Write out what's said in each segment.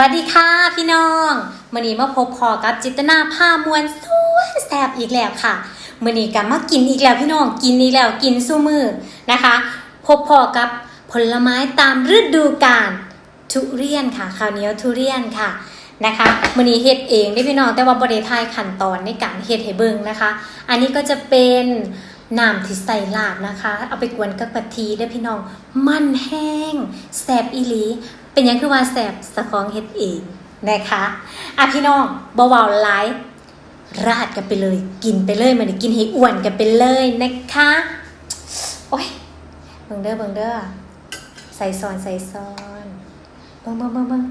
วัสดีค่ะพี่น้องมื่อนี้มาพบพอกับจิตนาผ้ามวลสวยแซ่บอีกแล้วค่ะมื่อนี้กับมากินอีกแล้วพี่น้องกินอีกแล้วกินสู้มือนะคะ พบพอกับผลไม้ตามฤดูกาลทุเรียนค่ะข้าวเหนียวทุเรียนค่ะนะคะมื่อนี้เฮ็ดเองได้พี่น้องแต่ว่าบริทายขั้นตอนในการเฮ็ดให้เบิ่งนะคะ อันนี้ก็จะเป็น น้ำที่ใส่ลาบนะคะ เอาไปกวนกับกะทิได้พี่น้อง มันแห้งแสบอีหลี เป็นยังคือว่าแสบสะคองเฮ็ดเองนะคะอะพี่น้องเบาๆไลฟ์ราดกันไปเลย กินไปเลยมันกินให้อ้วนกันไปเลยนะคะ โอ้ยเบิงเด้อเบิงเด้อใส่ซอนใส่ซอนเบิงเบิงเบิงเบิง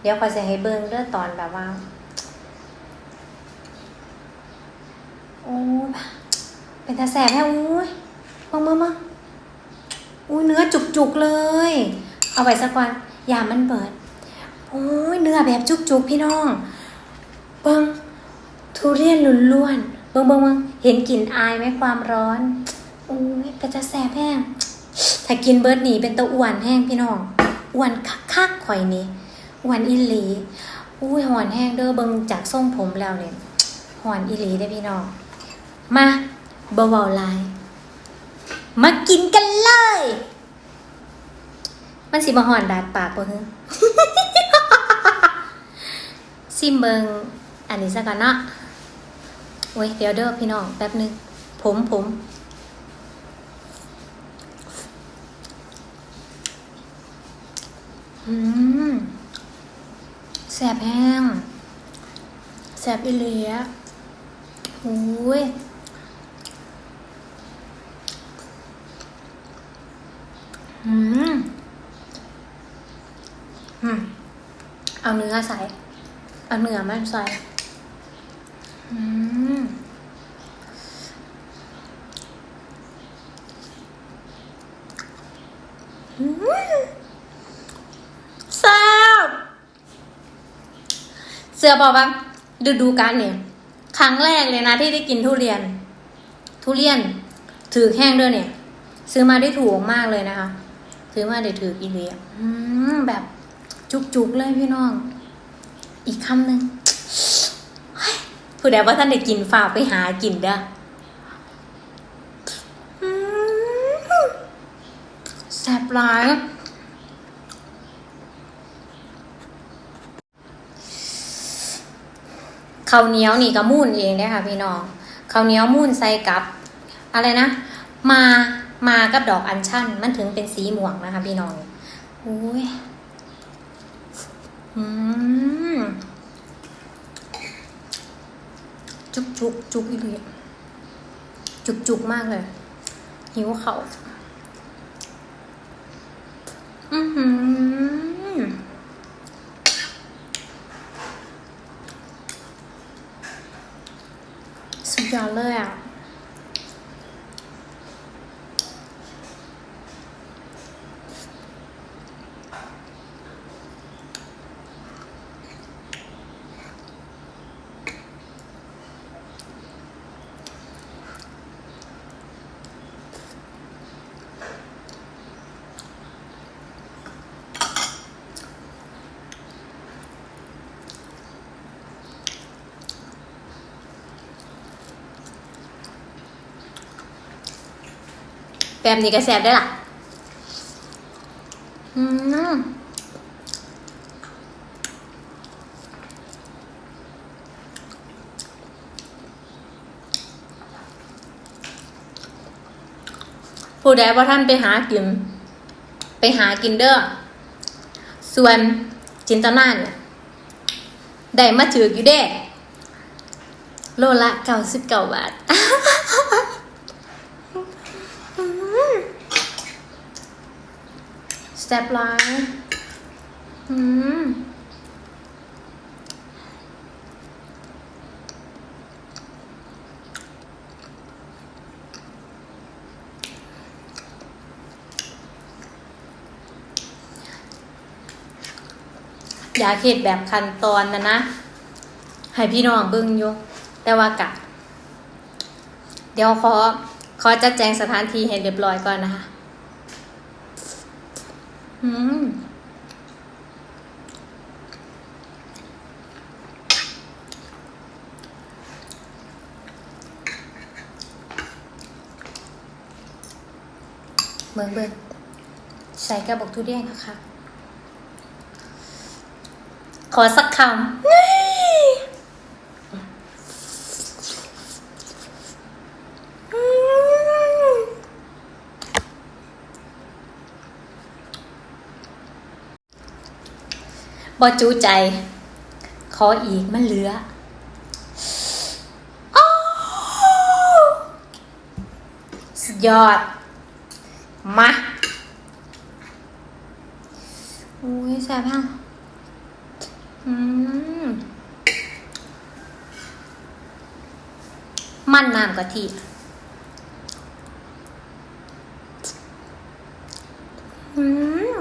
เดี๋ยวขอยจะให้เบิ่งเด้อตอนแบบว่า โอ้ยเป็นตาแสบแท้อุ้ยมามามาอุ้ยเนื้อจุกๆเลย เอาไว้สักวันยามันเบิดโอ้ยเนื้อแบบจุกๆพี่น้องเบิ้งทุเรียนล้วนๆเบิ้งเบิ้งเบิ้งเห็นกลิ่นอายไหมความร้อนโอ้ยเป็นตาแสบแห้งถ้ากินเบิร์ดหนีเป็นตะอ้วนแห้งพี่น้องอ้วนคักๆข่อยนี่อ้วนอีหลีอุ้ยหอนแห้งเด้อเบิ้งจากทรงผมแล้วเนี่ยหอนอีหลีได้พี่น้อง มาเบาๆลาย มากินกันเลย มันสิมาหอนดาดปากบ่ฮึซิมเบิงอันนี้ซะก่อนเนาะโอ้ยเดี๋ยวเด้อพี่น้องแป๊บนึง ผมผมอืมแสบแห้งแสบอีเลียโอ้ย อืม อืม เอาเนื้อใส่ เอาเนื้อมันใส่ อืม อืมแซ่บเสือบอกว่าดูดูกันเนี่ย ครั้งแรกเลยนะที่ได้กินทุเรียน ทุเรียน ถือแห้งด้วยเนี่ย ซื้อมาได้ถูกมากเลยนะคะ ซื้อมาได้ถืออีเลียแบบจุกๆเลยพี่น้อง อีกคำหนึ่งผู้ใดว่าท่านได้กินฝากไปหากินเด้อแซ่บหลายข้าวเหนียวนี่ก็มุ่นเองได้ค่ะพี่น้องข้าวเหนียวมุ่นใส่กับ อะไรนะ มา มากับดอกอัญชันมันถึงเป็นสีม่วงนะคะ พี่น้องอุ้ยอืมจุกจุกจุกอีกเลยจุกจุกมากเลย หิวเขาอือหือ แบบนี้ก็แซ่บได้ล่ะ อืมผู้ใดว่าท่านไปหากิน ไปหากินเด้อ ส่วนจินตนาเนี่ยได้มาถืออยู่เด้ โลละเก้าสิบเก้าบาท แซ่บหลายอืมอยาเห็ดแบบขั้นตอนนะนะ ให้พี่น้องเบิ่งอยู่แต่ว่ากะ เดี๋ยวขอ ขอจัดแจงสถานที่ให้เรียบร้อยก่อนนะคะ เบิ่งเบิ่งใส่กระบอกทุเรียนค่ะ ขอสักคำ บอจูใจ ขออีกมันเหลือสุดยอด มาอุ้ยแซ่บฮะอืม มันน้ำกะทิอืม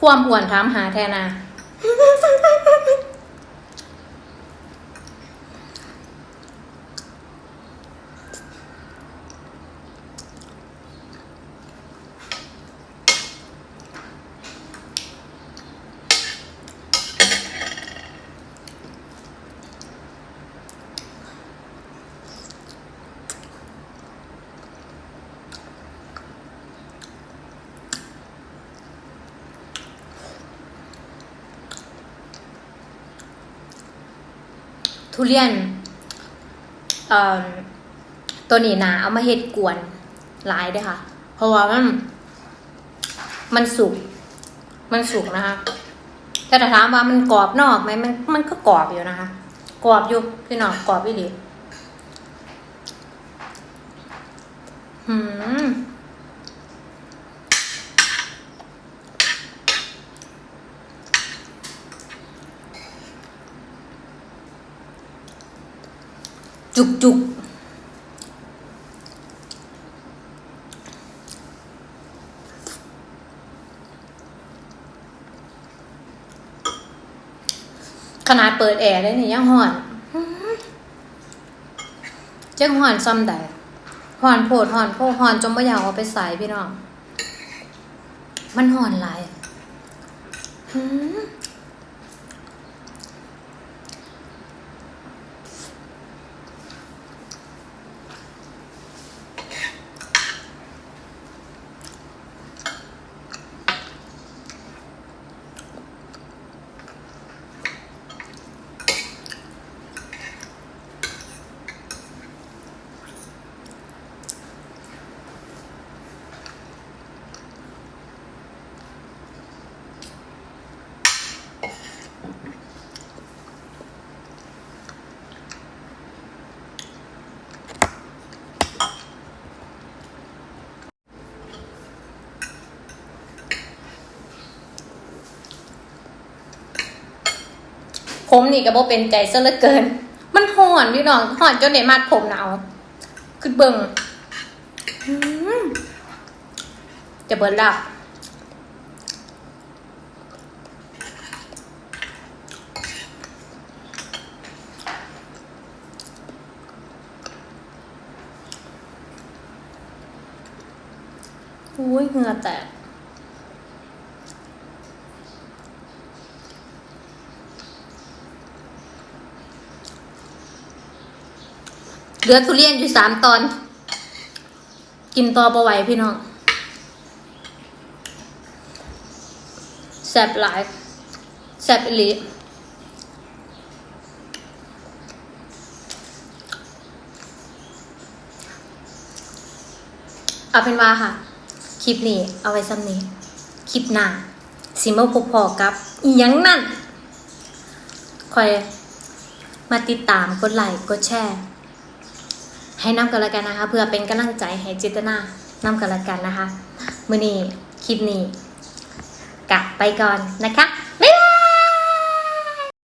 ความหวนถามหาแทนา ทุเรียนตัวนี้นะเอามาเฮ็ดกวนหลายด้วยค่ะ เพราะว่ามัน มันสุก มันสุกนะคะแต่ถ้าถามว่ามันกรอบนอกไหมมันมันก็กรอบอยู่นะคะ กรอบอยู่พี่น้องกรอบอีหลีหืม จุกจุกขนาดเปิดแอร์ได้นี่ยังห่อนจังห่อนซ้ำใดห่อนโพดห่อนโพห่อนจนไม่อยากเอาไปใส่พี่น้อง มันห่อนหลาย ผมนี่ก็บ่เป็นใจซะเหลือเกิน มันห่อนพี่น้องห่อนจนได้มัดผมหนาวคือเบิ่งจะเบิดแล้วอุ้ยเหงื่อแตก ลือทุเรียนอยู่สามตอน กินต่อประไหวพี่น้องแซบหลายแซบอีหลีเอาเป็นว่าค่ะ คลิปนี้ เอาไว้ซ้ำนี้ คลิปหน้าสิมาพบพอกับอียังนั่นคอยมาติดตามกดไลค์กดแชร์ ให้นำกันละกันนะคะ เพื่อเป็นกำลังใจให้เจตนานำกันละกันนะคะ มือนี้คลิปนี้กักไปก่อนนะคะ